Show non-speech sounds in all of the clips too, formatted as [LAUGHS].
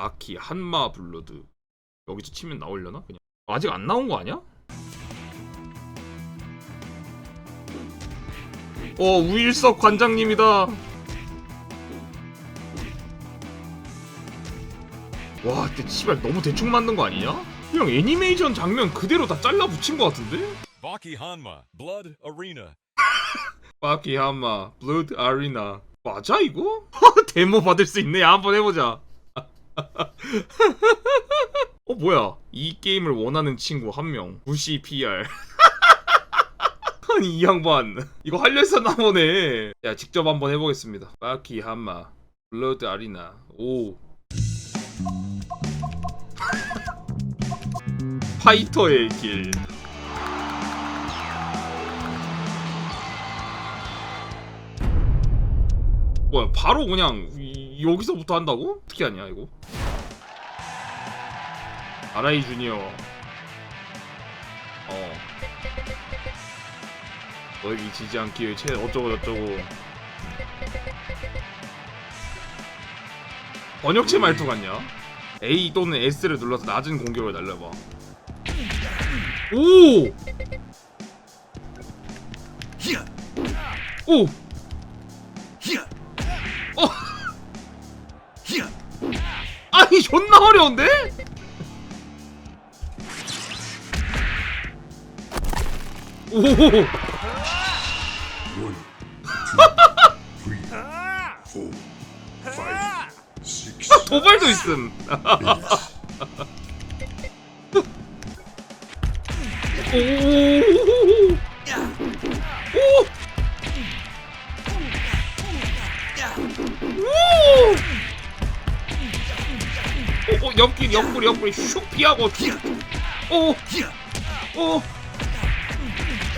아키 한마 블러드 여기서 치면 나오려나 그냥 아직 안 나온 거 아니야? 어 우일석 관장님이다 와 근데 씨발 너무 대충 만든 거 아니냐? 그냥 애니메이션 장면 그대로 다 잘라 붙인 거 같은데? Baki Hanma, Blood Arena. 바키 한마 블루드 아리나 맞아 이거? [LAUGHS] 데모 받을 수 있네 야, 한번 해보자 [LAUGHS] 어 뭐야? 이 게임을 원하는 친구 한명. 무시 PR [LAUGHS] 아니 이 양반. 이거 하려 했었나 보네. 야 직접 한번 해보겠습니다. 바키 한마. 블루드 아리나. 오. [LAUGHS] 파이터의 길. 뭐야 바로 그냥 이- 여기서부터 한다고? 어떻게 하냐 이거? 아라이 주니어 어 너에게 지지 않기 위해 최 어쩌고 저쩌고 번역체 말투 같냐? A 또는 S를 눌러서 낮은 공격을 날려봐 오! 오! [LAUGHS] 아니 존나 어려운데? 오 One, two, three, four, five, six, 도발도 있음 오 오! 오, 옆길, 옆구리, 옆구리 슉 피하고 슉. 오! 오!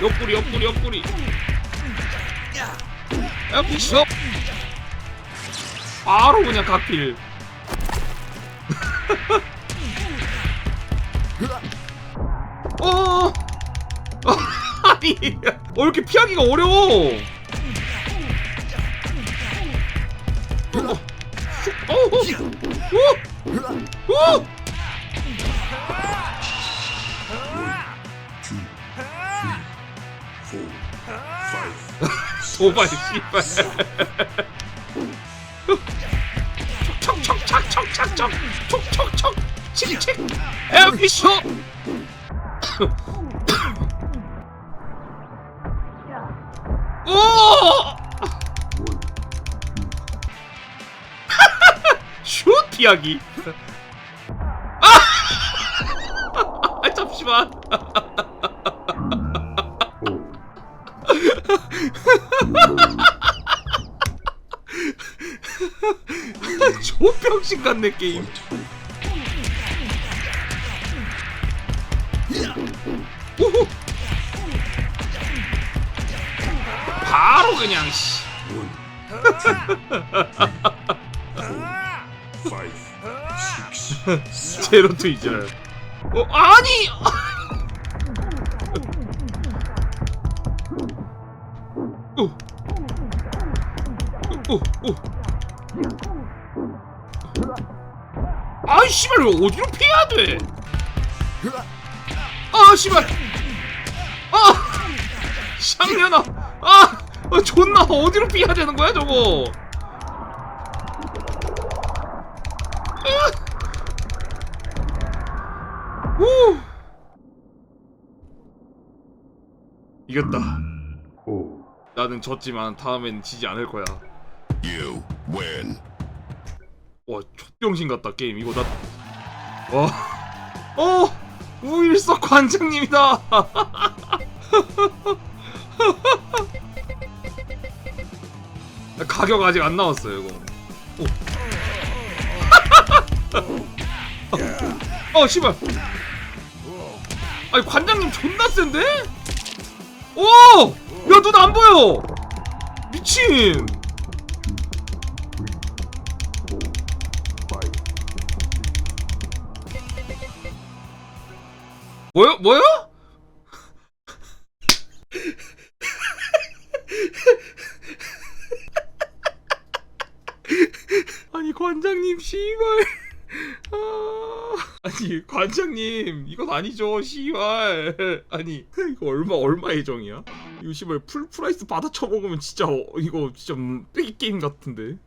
옆구리, 옆구리, 옆구리. 옆구리 슉. 바로 그냥 각필. [LAUGHS] 어! [LAUGHS] 아니, 어, 이렇게 피하기가 어려워. 어, 슉, 어, 어, 어, 어! 도발 씨발. 척척척척척척 척척척 칙칙 에어피쇼. 오! [LAUGHS] 슛 피하기. [LAUGHS] 아 잠시만 [LAUGHS] 조병신 같네 게임. 우후. 바로 그냥 씨. [LAUGHS] [LAUGHS] 제로 투 이절. 어 아니 오. 오, 오. 아이 씨발 어디로 피해야 돼? 아 씨발 아 샹년아 아 아, 존나 어디로 피해야 되는 거야 저거 후 이겼다. 나는 졌지만 다음엔 지지 않을 거야 You win. 와 족병신 같다 게임 이거 나 와. 어 우일석 관장님이다 [LAUGHS] 가격 아직 안 나왔어요 이거 오. [LAUGHS] 어 씨발 아니 관장님 존나 센데? 오! 야눈안 보여! 미친! 뭐요? 뭐요? [LAUGHS] 아니 관장님 씨발 아 니 관장님 이건 아니죠 시발 아니 이거 얼마 얼마 예정이야? 이거 시발 풀 프라이스 받아 쳐먹으면 진짜 어, 이거 진짜 음, 빼기 게임 같은데